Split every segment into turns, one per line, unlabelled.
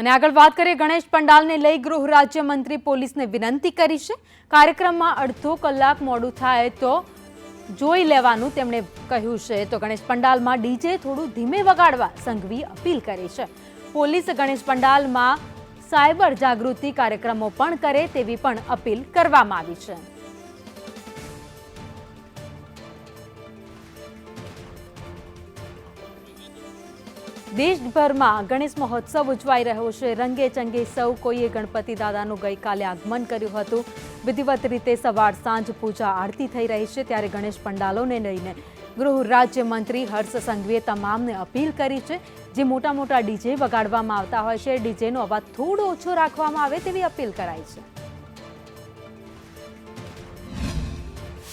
અને આગળ વાત કરીએ, ગણેશ પંડાલને લઈ ગૃહ રાજ્યમંત્રી પોલીસને વિનંતી કરી છે. કાર્યક્રમમાં અડધો કલાક મોડું થાય તો જોઈ લેવાનું તેમણે કહ્યું છે. તો ગણેશ પંડાલમાં ડીજે થોડું ધીમે વગાડવા સંઘવી અપીલ કરી છે. પોલીસ ગણેશ પંડાલમાં સાયબર જાગૃતિ કાર્યક્રમો પણ કરે તેવી પણ અપીલ કરવામાં આવી છે. દેશભરમાં ગણેશ મહોત્સવ ઉજવાઈ રહ્યો છે. રંગે ચંગે સૌ કોઈએ ગણપતિ દાદાનું ગઈકાલે આગમન કર્યું હતું. વિધિવત રીતે સવાર સાંજ પૂજા આરતી થઈ રહી છે. ત્યારે ગણેશ પંડાલોને લઈને ગૃહ રાજ્યમંત્રી હર્ષ સંઘવીએ તમામને અપીલ કરી છે જે મોટા મોટા ડીજે વગાડવામાં આવતા હોય છે. ડીજેનો અવાજ થોડો ઓછો રાખવામાં આવે તેવી અપીલ કરાઈ છે.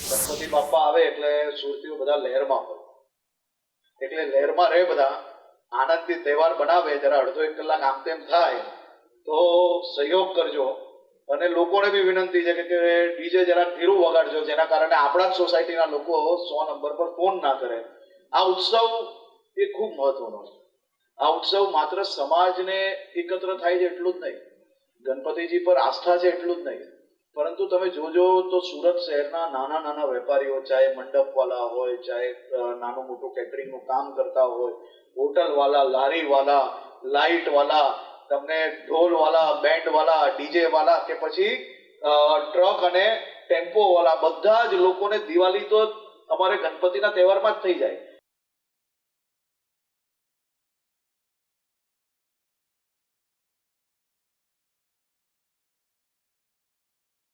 ગણપતિ બાપા આવે એટલે સુરતીઓ બધા લહેરમાં હોય. એટલે લહેરમાં રહે બધા. આનંદથી તહેવાર બનાવે, જરા અડધો એક કલાક આમ તેમ થાય, તો સહયોગ કરજો. અને લોકોને બી વિનંતી છે કે ડીજે જરા ધીરું વગાડજો, જેના કારણે આપણા જ સોસાયટીના લોકો સો નંબર પર ફોન ના કરે. આ ઉત્સવ એ ખૂબ મહત્વનો છે. આ ઉત્સવ માત્ર સમાજને એકત્ર થાય છે એટલું જ નહીં. ગણપતિજી પર આસ્થા છે એટલું જ નહીં. પરંતુ તમે જોજો તો સુરત શહેરના નાના નાના વેપારીઓ, ચાહે મંડપવાલા હોય, ચાહે નાનું મોટું કેટરિંગનું કામ કરતા હોય, હોટલવાલા, લારીવાલા, લાઇટવાલા, તમને ઢોલવાલા, બેન્ડવાલા, ડીજેવાલા કે પછી ટ્રક અને ટેમ્પોવાલા, બધા જ લોકોને દિવાળી તો અમારે ગણપતિના તહેવારમાં જ થઈ જાય.